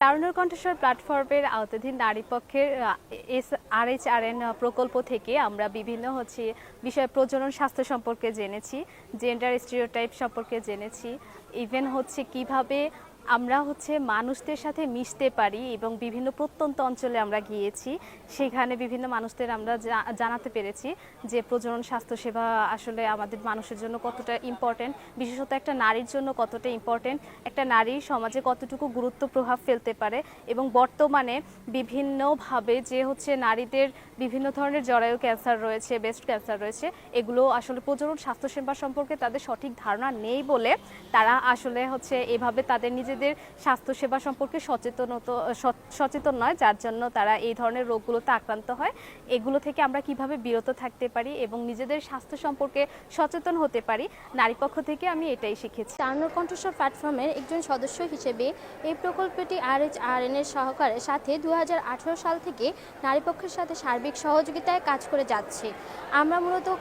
তারুণ্যের কণ্ঠস্বর প্ল্যাটফর্মের আওতাধীন নারী পক্ষের S R H R N প্রকল্প থেকে আমরা বিভিন্ন হচ্ছে বিষয় প্রজনন স্বাস্থ্য সম্পর্কে জেনেছি জেন্ডার স্টিরিওটাইপ সম্পর্কে জেনেছি ইভেন হচ্ছে কীভাবে আমরা হচ্ছে মানুষদের সাথে মিশতে পারি এবং বিভিন্ন প্রত্যন্ত অঞ্চলে আমরা গিয়েছি। সেখানে বিভিন্ন মানুষদের আমরা জানাতে পেরেছি যে প্রজনন স্বাস্থ্যসেবা আসলে আমাদের মানুষের জন্য কতটা ইম্পর্টেন্ট বিশেষত একটা নারীর জন্য কতটা ইম্পর্টেন্ট একটা নারী সমাজে কতটুকু গুরুত্ব প্রভাব ফেলতে পারে এবং বর্তমানে বিভিন্নভাবে যে হচ্ছে নারীদের বিভিন্ন ধরনের জরায়ু ক্যান্সার রয়েছে ব্রেস্ট ক্যান্সার রয়েছে, এগুলো আসলে প্রজনন স্বাস্থ্যসেবা সম্পর্কে তাদের সঠিক ধারণা নেই বলে তারা আসলে হচ্ছে এভাবে তাদের নিজেদের স্বাস্থ্যসেবা সম্পর্কে সচেতনত, সচ- সচেতন নয়, যার জন্য তারা এই ধরনের রোগগুলোতে আক্রান্ত হয়। এগুলো থেকে আমরা কীভাবে বিরত থাকতে পারি এবং নিজেদের স্বাস্থ্য সম্পর্কে সচেতন হতে পারি, নারী পক্ষ থেকে আমি এটাই শিখেছি। চারনোর কণ্ঠস্বর প্ল্যাটফর্মের একজন সদস্য হিসেবে এই প্রকল্পটি আর এইচ আর এন এর সহকারের সাথে দু হাজার আঠারো সাল থেকে নারী পক্ষের সাথে সার্বিক সহযোগিতায় কাজ করে যাচ্ছে। আমরা মূলত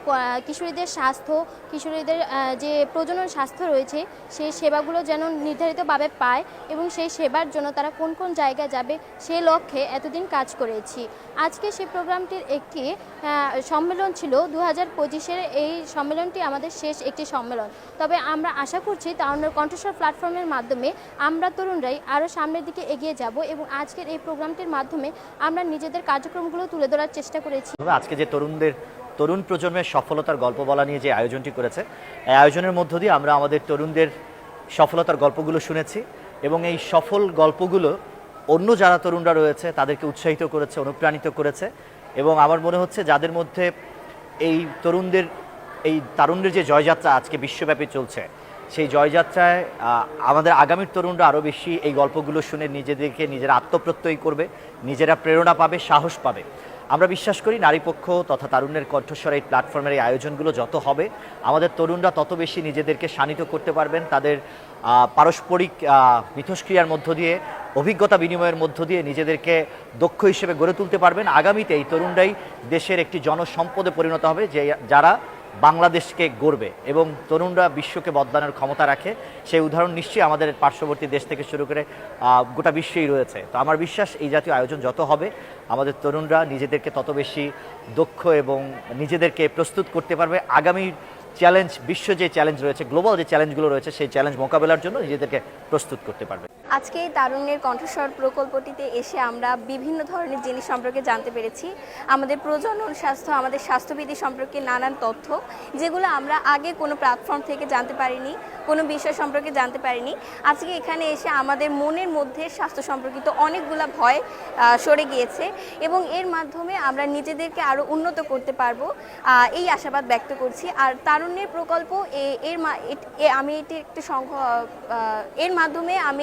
কিশোরীদের স্বাস্থ্য, কিশোরীদের যে প্রজনন স্বাস্থ্য রয়েছে, সেই সেবাগুলো যেন নির্ধারিতভাবে পায় এবং সেই সেবার জন্য তারা কোন কোন জায়গায় যাবে সেই লক্ষ্যে এতদিন কাজ করেছি। আজকে সেই প্রোগ্রামটির একটি সম্মেলন ছিল। দু হাজার পঁচিশের এই সম্মেলনটি আমাদের শেষ একটি সম্মেলন। তবে আমরা আশা করছি তারুণ্যের কণ্ঠস্বর প্ল্যাটফর্মের মাধ্যমে আমরা তরুণরাই আরও সামনের দিকে এগিয়ে যাব এবং আজকের এই প্রোগ্রামটির মাধ্যমে আমরা নিজেদের কার্যক্রমগুলো তুলে ধরার চেষ্টা করেছি। আজকে যে তরুণদের, তরুণ প্রজন্মের সফলতার গল্প বলা নিয়ে যে আয়োজনটি করেছে, এই আয়োজনের মধ্য দিয়ে আমরা আমাদের তরুণদের সফলতার গল্পগুলো শুনেছি এবং এই সফল গল্পগুলো অন্য যারা তরুণরা রয়েছে, তাদেরকে উৎসাহিত করেছে, অনুপ্রাণিত করেছে এবং আমার মনে হচ্ছে যাদের মধ্যে এই তরুণদের, এই তারুণ্যের যে জয়যাত্রা আজকে বিশ্বব্যাপী চলছে, সেই জয়যাত্রায় আমাদের আগামীর তরুণরা আরও বেশি এই গল্পগুলো শুনে নিজেদেরকে নিজেরা আত্মপ্রত্যয়ী করবে, নিজেরা প্রেরণা পাবে, সাহস পাবে। আমরা বিশ্বাস করি নারী পক্ষ তথা তারুণ্যের কণ্ঠস্বর এই প্ল্যাটফর্মের এই আয়োজনগুলো যত হবে, আমাদের তরুণরা তত বেশি নিজেদেরকে শানিত করতে পারবেন। তাদের পারস্পরিক মিথস্ক্রিয়ার মধ্য দিয়ে, অভিজ্ঞতা বিনিময়ের মধ্য দিয়ে নিজেদেরকে দক্ষ হিসেবে গড়ে তুলতে পারবেন। আগামীতে এই তরুণরাই দেশের একটি জনসম্পদে পরিণত হবে, যে, যারা বাংলাদেশকে গড়বে এবং তরুণরা বিশ্বকে বদলানোর ক্ষমতা রাখে, সেই উদাহরণ নিশ্চয়ই আমাদের পার্শ্ববর্তী দেশ থেকে শুরু করে গোটা বিশ্বেই রয়েছে। তো আমার বিশ্বাস, এই জাতীয় আয়োজন যত হবে, আমাদের তরুণরা নিজেদেরকে তত বেশি দক্ষ এবং নিজেদেরকে প্রস্তুত করতে পারবে। আগামী চ্যালেঞ্জ বিশ্ব যে চ্যালেঞ্জ রয়েছে গ্লোবাল যে চ্যালেঞ্জগুলো রয়েছে, সেই চ্যালেঞ্জ মোকাবেলার জন্য নিজেদেরকে প্রস্তুত করতে পারবে। আজকে এই তারুণ্যের কণ্ঠস্বর প্রকল্পটিতে এসে আমরা বিভিন্ন ধরনের জিনিস সম্পর্কে জানতে পেরেছি। আমাদের প্রজনন স্বাস্থ্য আমাদের স্বাস্থ্যবিধি সম্পর্কে নানান তথ্য যেগুলো আমরা আগে কোনো প্ল্যাটফর্ম থেকে জানতে পারিনি কোনো বিষয় সম্পর্কে জানতে পারিনি। আজকে এখানে এসে আমাদের মনের মধ্যে স্বাস্থ্য সম্পর্কিত অনেকগুলা ভয় সরে গিয়েছে এবং এর মাধ্যমে আমরা নিজেদেরকে আরও উন্নত করতে পারব এই আশাবাদ ব্যক্ত করছি। আর তারুণ্যের প্রকল্প এর আমি এটি একটি সংঘ এর মাধ্যমে আম,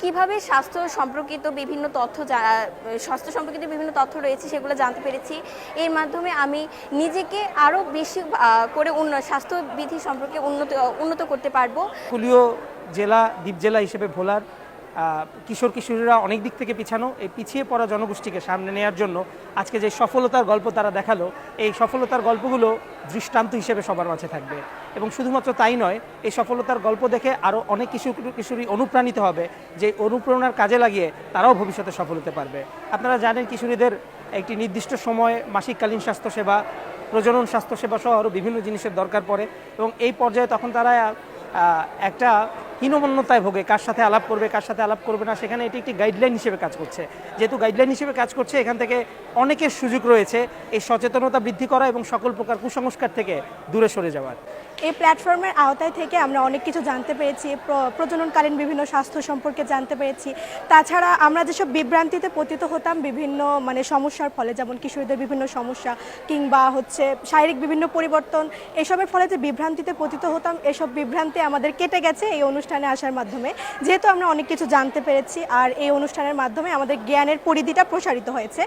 কীভাবে স্বাস্থ্য সম্পর্কিত বিভিন্ন তথ্য স্বাস্থ্য সম্পর্কিত বিভিন্ন তথ্য রয়েছে সেগুলো জানতে পেরেছি। এর মাধ্যমে আমি নিজেকে আরও বেশি করে উন্নয় স্বাস্থ্যবিধি সম্পর্কে উন্নত উন্নত করতে পারব। উপকূলীয় জেলা, দ্বীপ জেলা হিসেবে ভোলার কিশোর কিশোরীরা অনেক দিক থেকে পিছানো, এই পিছিয়ে পড়া জনগোষ্ঠীকে সামনে নেওয়ার জন্য আজকে যে সফলতার গল্প তারা দেখাল, এই সফলতার গল্পগুলো দৃষ্টান্ত হিসেবে সবার মাঝে থাকবে। এবং শুধুমাত্র তাই নয়, এই সফলতার গল্প দেখে আরও অনেক কিশোর কিশোরী অনুপ্রাণিত হবে, যে অনুপ্রেরণার কাজে লাগিয়ে তারাও ভবিষ্যতে সফল হতে পারবে। আপনারা জানেন কিশোরীদের একটি নির্দিষ্ট সময়ে মাসিককালীন স্বাস্থ্যসেবা, প্রজনন স্বাস্থ্যসেবা সহ আরও বিভিন্ন জিনিসের দরকার পড়ে, এবং এই পর্যায়ে তখন তারা একটা হীনমন্যতায় ভোগে, কার সাথে আলাপ করবে, কার সাথে আলাপ করবে না, সেখানে এটি একটি গাইডলাইন হিসেবে কাজ করছে। যেহেতু গাইডলাইন হিসেবে কাজ করছে, এখান থেকে অনেকের সুযোগ রয়েছে এই সচেতনতা বৃদ্ধি করা এবং সকল প্রকার কুসংস্কার থেকে দূরে সরে যাওয়ার। এই প্ল্যাটফর্মের আওতায় থেকে আমরা অনেক কিছু জানতে পেরেছি প্রজননকালীন বিভিন্ন স্বাস্থ্য সম্পর্কে জানতে পেরেছি। তাছাড়া আমরা যেসব বিভ্রান্তিতে পতিত হতাম, বিভিন্ন মানে সমস্যার ফলে, যেমন কিশোরীদের বিভিন্ন সমস্যা কিংবা হচ্ছে শারীরিক বিভিন্ন পরিবর্তন, এসবের ফলে যে বিভ্রান্তিতে পতিত হতাম, এসব বিভ্রান্তি আমাদের কেটে গেছে এই অনুষ্ঠানে আসার মাধ্যমে। যেহেতু আমরা অনেক কিছু জানতে পেরেছি, আর এই অনুষ্ঠানের মাধ্যমে আমাদের জ্ঞানের পরিধিটা প্রসারিত হয়েছে।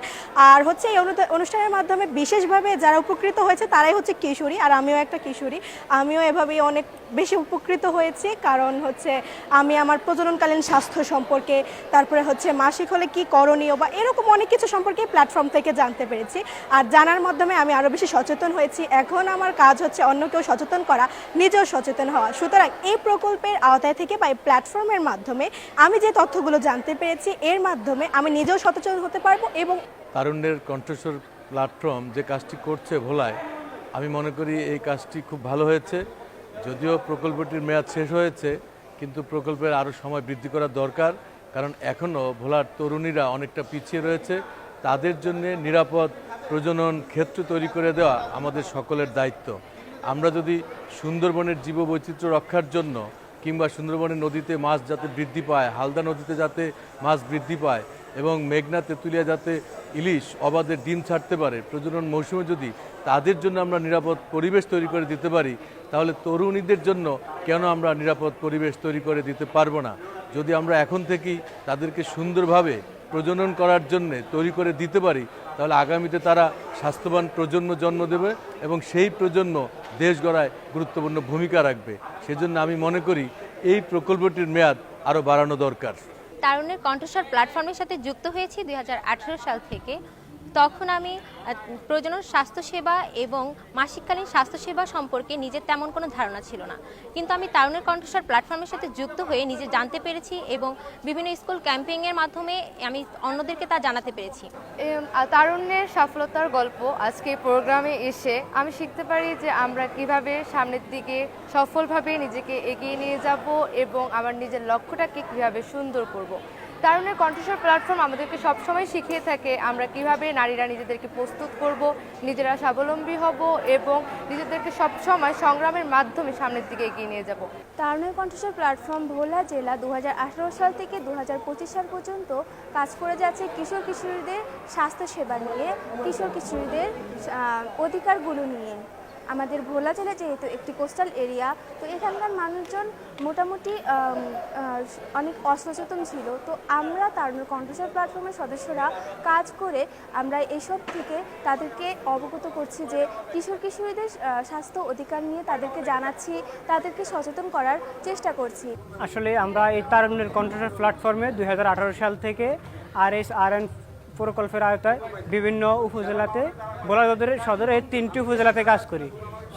আর হচ্ছে এই অনুষ্ঠানের মাধ্যমে বিশেষভাবে যারা উপকৃত হয়েছে তারাই হচ্ছে কিশোরী, আর আমিও একটা কিশোরী। আমিও এভাবেই অনেক বেশি উপকৃত হয়েছি, কারণ হচ্ছে আমি আমার প্রজননকালীন স্বাস্থ্য সম্পর্কে, তারপরে হচ্ছে মাসিক হলে কি করণীয় বা এরকম অনেক কিছু সম্পর্কে প্ল্যাটফর্ম থেকে জানতে পেরেছি। আর জানার মাধ্যমে আমি আরও বেশি সচেতন হয়েছি। এখন আমার কাজ হচ্ছে অন্য কেউ সচেতন করা, নিজেও সচেতন হওয়া। সুতরাং এই প্রকল্পের আওতায় থেকে বা এই প্ল্যাটফর্মের মাধ্যমে আমি যে তথ্যগুলো জানতে পেরেছি, এর মাধ্যমে আমি নিজেও সচেতন হতে পারব এবং তারুণ্যের কণ্ঠস্বর প্ল্যাটফর্ম যে কাজটি করছে ভোলায়, আমি মনে করি এই কাজটি খুব ভালো হয়েছে। যদিও প্রকল্পটির মেয়াদ শেষ হয়েছে, কিন্তু প্রকল্পের আরও সময় বৃদ্ধি করা দরকার, কারণ এখনও ভোলার তরুণীরা অনেকটা পিছিয়ে রয়েছে। তাদের জন্য নিরাপদ প্রজনন ক্ষেত্র তৈরি করে দেওয়া আমাদের সকলের দায়িত্ব। আমরা যদি সুন্দরবনের জীববৈচিত্র্য রক্ষার জন্য কিংবা সুন্দরবনের নদীতে মাছ যাতে বৃদ্ধি পায়, হালদা নদীতে যাতে মাছ বৃদ্ধি পায় এবং মেঘনা তেঁতুলিয়া যাতে ইলিশ অবাধে ডিম ছাড়তে পারে, প্রজনন মৌসুমে যদি তাদের জন্য আমরা নিরাপদ পরিবেশ তৈরি করে দিতে পারি, তাহলে তরুণীদের জন্য কেন আমরা নিরাপদ পরিবেশ তৈরি করে দিতে পারব না? যদি আমরা এখন থেকেই তাদেরকে সুন্দরভাবে প্রজনন করার জন্য তৈরি করে দিতে পারি, তাহলে আগামীতে তারা স্বাস্থ্যবান প্রজন্ম জন্ম দেবে এবং সেই প্রজন্ম দেশ গড়ায় গুরুত্বপূর্ণ ভূমিকা রাখবে। সেজন্য আমি মনে করি এই প্রকল্পটির মেয়াদ আরও বাড়ানো দরকার। তারুণের কণ্ঠস্বর প্ল্যাটফর্মের সাথে যুক্ত হয়েছি দুই হাজার আঠেরো সাল থেকে। তখন আমি প্রজনন স্বাস্থ্যসেবা এবং মাসিককালীন স্বাস্থ্যসেবা সম্পর্কে নিজের তেমন কোনো ধারণা ছিল না কিন্তু আমি তারুণের কণ্ঠস্বর প্ল্যাটফর্মের সাথে যুক্ত হয়ে নিজে জানতে পেরেছি এবং বিভিন্ন স্কুল ক্যাম্পেইংয়ের মাধ্যমে আমি অন্যদেরকে তা জানাতে পেরেছি তারুণ্যের সফলতার গল্প আজকে প্রোগ্রামে এসে আমি শিখতে পারি যে আমরা কীভাবে সামনের দিকে সফলভাবে নিজেকে এগিয়ে নিয়ে যাব এবং আমার নিজের লক্ষ্যটাকে কীভাবে সুন্দর করব। তারুণের কণ্ঠস্বর প্ল্যাটফর্ম আমাদেরকে সবসময় শিখিয়ে থাকে আমরা কীভাবে নারীরা নিজেদেরকে প্রস্তুত করব, নিজেরা স্বাবলম্বী হব এবং নিজেদেরকে সবসময় সংগ্রামের মাধ্যমে সামনের দিকে এগিয়ে নিয়ে যাব। তারুণের কণ্ঠস্বর প্ল্যাটফর্ম ভোলা জেলা দু হাজার আঠারো সাল থেকে দু হাজার পঁচিশ সাল পর্যন্ত কাজ করে যাচ্ছে কিশোর কিশোরীদের স্বাস্থ্যসেবা নিয়ে, কিশোর কিশোরীদের অধিকারগুলো নিয়ে। আমাদের ভোলা জেলা যেহেতু একটি কোস্টাল এরিয়া তো এখানকার মানুষজন মোটামুটি অনেক অসচেতন ছিল। তো আমরা তারুণের কণ্ঠস্বর প্ল্যাটফর্মের সদস্যরা কাজ করে আমরা এসব থেকে তাদেরকে অবগত করছি যে কিশোর কিশোরীদের স্বাস্থ্য অধিকার নিয়ে তাদেরকে জানাচ্ছি, তাদেরকে সচেতন করার চেষ্টা করছি। আসলে আমরা এই তারুণ্যের কন্ট্রোল প্ল্যাটফর্মে দু হাজার আঠারো সাল থেকে আর এস আর এন প্রকল্পের আওতায় বিভিন্ন উপজেলাতে ভোলা সদরের সদরে তিনটি উপজেলাতে কাজ করি।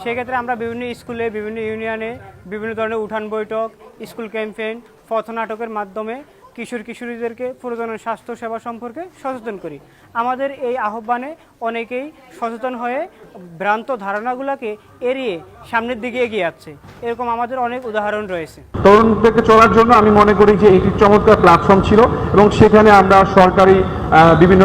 সেক্ষেত্রে আমরা বিভিন্ন স্কুলে, বিভিন্ন ইউনিয়নে বিভিন্ন ধরনের উঠান বৈঠক, স্কুল ক্যাম্পেইন, পথনাটকের মাধ্যমে কিশোর কিশোরীদেরকে প্রজনন স্বাস্থ্য সেবা সম্পর্কে সচেতন করি। আমাদের এই আহ্বানে অনেকেই সচেতন হয়ে ভ্রান্ত ধারণাগুলোকে এড়িয়ে সামনের দিকে এগিয়ে যাচ্ছে। এরকম আমাদের অনেক উদাহরণ রয়েছে। তরুণদেরকে চলার জন্য আমি মনে করি যে এটি চমৎকার প্ল্যাটফর্ম ছিল এবং সেখানে আমরা সরকারি বিভিন্ন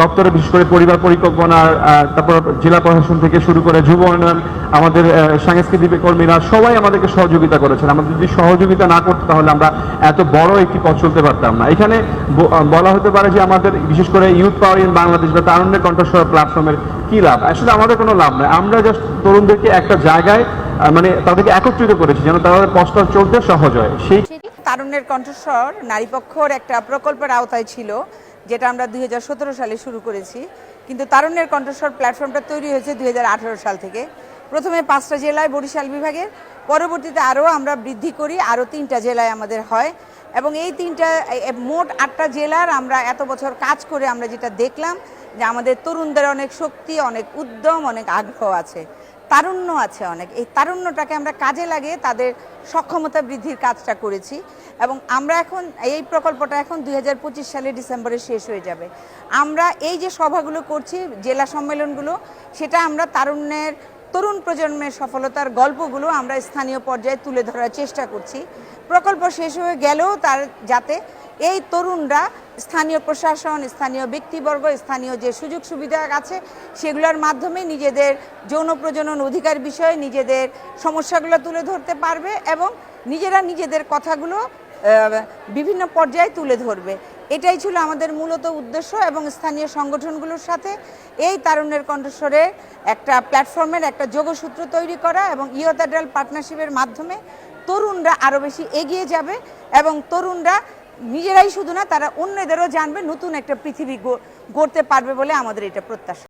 দপ্তরে বিশেষ করে পরিবার পরিকল্পনার আহ, তারপর জেলা প্রশাসন থেকে শুরু করে যুব উন্নয়ন আমাদের সাংস্কৃতিক কর্মীরা সবাই আমাদেরকে সহযোগিতা করেছেন। আমাদের যদি সহযোগিতা না করতো তাহলে আমরা এত বড় একটি পথ চলতে পারতাম না। এখানে বলা হতে পারে যে আমাদের বিশেষ করে ইউথ পাওয়ার ইন বাংলাদেশ বা তারুণ্যের কণ্ঠস্বর প্ল্যাটফর্মের কী লাভ? আসলে আমাদের কোনো লাভ নয় আমরা জাস্ট তরুণদেরকে একটা জায়গায় মানে তাদেরকে একত্রিত করেছি যেন তাদের পথটা চলতে সহজ হয়। সেই তারুণ্যের কণ্ঠস্বর নারীপক্ষর একটা প্রকল্পের আওতায় ছিল। যেটা আমরা দুই হাজার সতেরো সালে শুরু করেছি। কিন্তু তারুণ্যের কণ্ঠস্বর প্ল্যাটফর্মটা তৈরি হয়েছে দুই হাজার আঠেরো সাল থেকে। প্রথমে পাঁচটা জেলায় বরিশাল বিভাগের, পরবর্তীতে আরও আমরা বৃদ্ধি করি, আরও তিনটা জেলায় আমাদের হয়। এবং এই তিনটা মোট আটটা জেলার আমরা এত বছর কাজ করে আমরা যেটা দেখলাম যে আমাদের তরুণদের অনেক শক্তি, অনেক উদ্যম, অনেক আগ্রহ আছে। তারুণ্য আছে অনেক। এই তারুণ্যটাকে আমরা কাজে লাগিয়ে তাদের সক্ষমতা বৃদ্ধির কাজটা করেছি এবং আমরা এখন, এই প্রকল্পটা এখন দুই সালে ডিসেম্বরে শেষ হয়ে যাবে। আমরা এই যে সভাগুলো করছি, জেলা সম্মেলনগুলো, সেটা আমরা তারুণ্যের, তরুণ প্রজন্মের সফলতার গল্পগুলো আমরা স্থানীয় পর্যায়ে তুলে ধরার চেষ্টা করছি। প্রকল্প শেষ হয়ে গেলেও তার, যাতে এই তরুণরা স্থানীয় প্রশাসন, স্থানীয় ব্যক্তিবর্গ, স্থানীয় যে সুযোগ সুবিধা আছে সেগুলোর মাধ্যমে নিজেদের যৌন প্রজনন অধিকার বিষয়ে নিজেদের সমস্যাগুলো তুলে ধরতে পারবে এবং নিজেরা নিজেদের কথাগুলো বিভিন্ন পর্যায়ে তুলে ধরবে। এটাই ছিল আমাদের মূলত উদ্দেশ্য এবং স্থানীয় সংগঠনগুলোর সাথে এই তারুণ্যের কণ্ঠস্বরের একটা প্ল্যাটফর্মের একটা যোগসূত্র তৈরি করা এবং ইয়তাডাল পার্টনারশিপের মাধ্যমে তরুণরা আরও বেশি এগিয়ে যাবে এবং তরুণরা নিজেরাই শুধু না, তারা অন্যদেরও জানবে, নতুন একটা পৃথিবী গড়তে পারবে বলে আমাদের এটা প্রত্যাশা।